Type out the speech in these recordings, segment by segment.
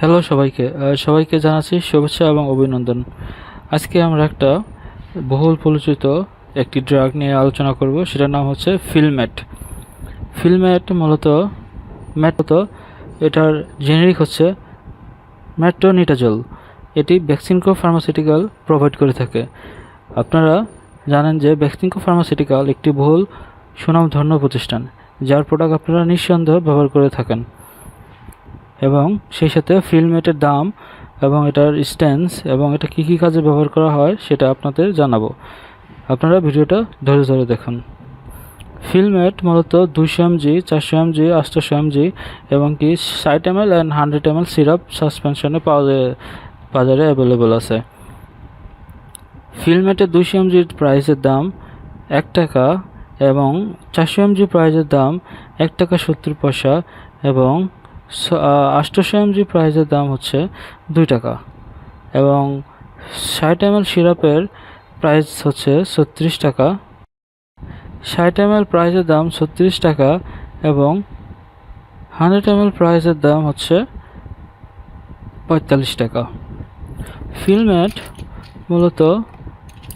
Hello সবাইকে। সবাইকে জানাচ্ছি শুভেচ্ছা এবং অভিনন্দন। আজকে আমরা একটা বহুল পরিচিত একটি ড্রাগ নিয়ে আলোচনা করব, সেটার নাম হচ্ছে ফিলম্যাট ফিলম্যাট মূলত ম্যাট এটার জেনেরিক হচ্ছে ম্যাট্রোনিটাজল এটি ভ্যাকসিনকো ফার্মাসিউটিক্যাল প্রোভাইড করে থাকে। আপনারা জানেন যে ভ্যাকসিনকো ফার্মাসিউটিক্যাল একটি বহুল সুনামধন্য প্রতিষ্ঠান, যার প্রোডাক্ট আপনারা নিঃসন্দেহ ব্যবহার করে থাকেন। এবং সেই সাথে ফিল্মেটের দাম এবং এটার স্ট্যান্স এবং এটা কী কী কাজে ব্যবহার করা হয় সেটা আপনাদের জানাব। আপনারা ভিডিওটা ধরে ধরে দেখুন। ফিল্মেট মূলত দুশো এমজি চারশো এমজি আটশোশো এমজি এবং কি ষাট M L and hundred M L syrup সাসপেনশনে পাওয়া যায়, বাজারে অ্যাভেলেবল আছে। ফিল্মেটের দুশো এমজির প্রাইসের দাম এক টাকা এবং চারশো এমজি প্রাইসের দাম এক টাকা সত্তর পয়সা এবং আষ্টশো এমজি প্রাইসের দাম হচ্ছে দুই টাকা এবং ষাট এম সিরাপের প্রাইস হচ্ছে ছত্রিশ টাকা। ষাট এম এল প্রাইসের দাম ছত্রিশ টাকা এবং হান্ড্রেড এম এল প্রাইসের দাম হচ্ছে পঁয়তাল্লিশ টাকা। ফিলমেট মূলত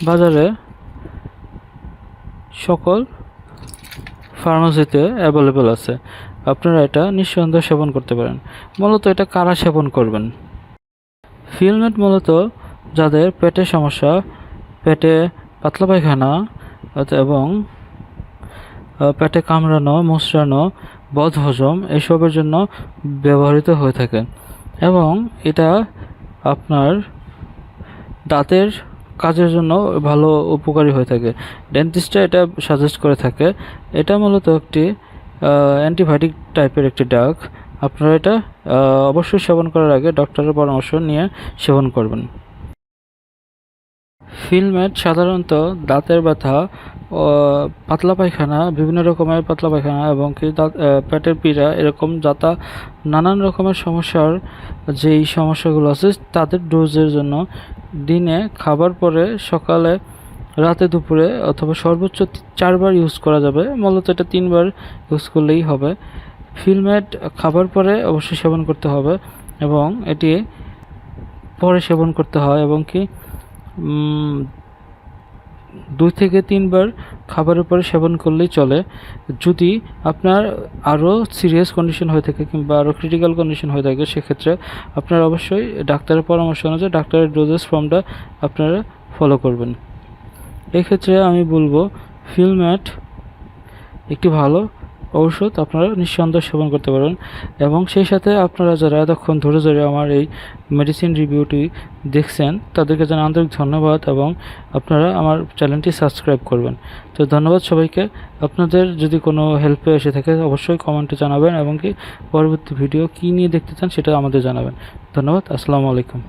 বাজারে সকল ফার্মাসিতে অ্যাভেলেবেল আছে। আপনারা এটা নিঃসন্দেহে সেবন করতে পারেন। মূলত এটা কারা সেবন করবেন? ফিলমেট মূলত যাদের পেটের সমস্যা, পেটে পাতলা পায়খানা এবং পেটে কামড়ানো মুচড়ানো বদহজম এসবের জন্য ব্যবহৃত হয়ে থাকে। এবং এটা আপনার দাঁতের কাজের জন্য ভালো উপকারী হয়ে থাকে। ডেন্টিস্টরা এটা সাজেস্ট করে থাকে। এটা মূলত একটি অ্যান্টিবায়োটিক টাইপের একটি ডাক আপনারা এটা অবশ্যই সেবন করার আগে ডক্টরের পরামর্শ নিয়ে সেবন করবেন। ফিলমেট সাধারণত দাঁতের ব্যথা পাতলা পায়খানা, বিভিন্ন রকমের পাতলা পায়খানা এবং কি দাঁত পেটের পীড়া এরকম যাতা, নানান রকমের সমস্যার যেই সমস্যাগুলো আছে, তাদের ডোজের জন্য দিনে খাবার পরে সকালে রাতে দুপুরে অথবা সর্বোচ্চ চারবার ইউজ করা যাবে। মূলত এটা তিনবার ইউজ করলেই হবে। ফিলমেট খাবার পরে অবশ্যই সেবন করতে হবে এবং এটি পরে সেবন করতে হয় এবং কি দুই থেকে তিনবার খাবারের পরে সেবন করলেই চলে। যদি আপনার আরও সিরিয়াস কন্ডিশন হয়ে থাকে কিংবা আরও ক্রিটিক্যাল কন্ডিশন হয়ে থাকে, সেক্ষেত্রে আপনার অবশ্যই ডাক্তারের পরামর্শ অনুযায়ী, ডাক্তারের ডোজেস ফর্মটা আপনারা ফলো করবেন। এক্ষেত্রে আমি বলব ফিলম্যাট একটি ভালো ঔষধ, আপনারা নিঃসন্দেহে সেবন করতে পারেন। এবং সেই সাথে আপনারা যারা এতক্ষণ ধরে ধরে আমার এই মেডিসিন রিভিউটি দেখছেন, তাদেরকে যেন আন্তরিক ধন্যবাদ এবং আপনারা আমার চ্যানেলটি সাবস্ক্রাইব করবেন। তো ধন্যবাদ সবাইকে। আপনাদের যদি কোনো হেল্পে এসে থাকে, অবশ্যই কমেন্টে জানাবেন এবং কি পরবর্তী ভিডিও কী নিয়ে দেখতে চান সেটা আমাদের জানাবেন। ধন্যবাদ। আসসালামু আলাইকুম।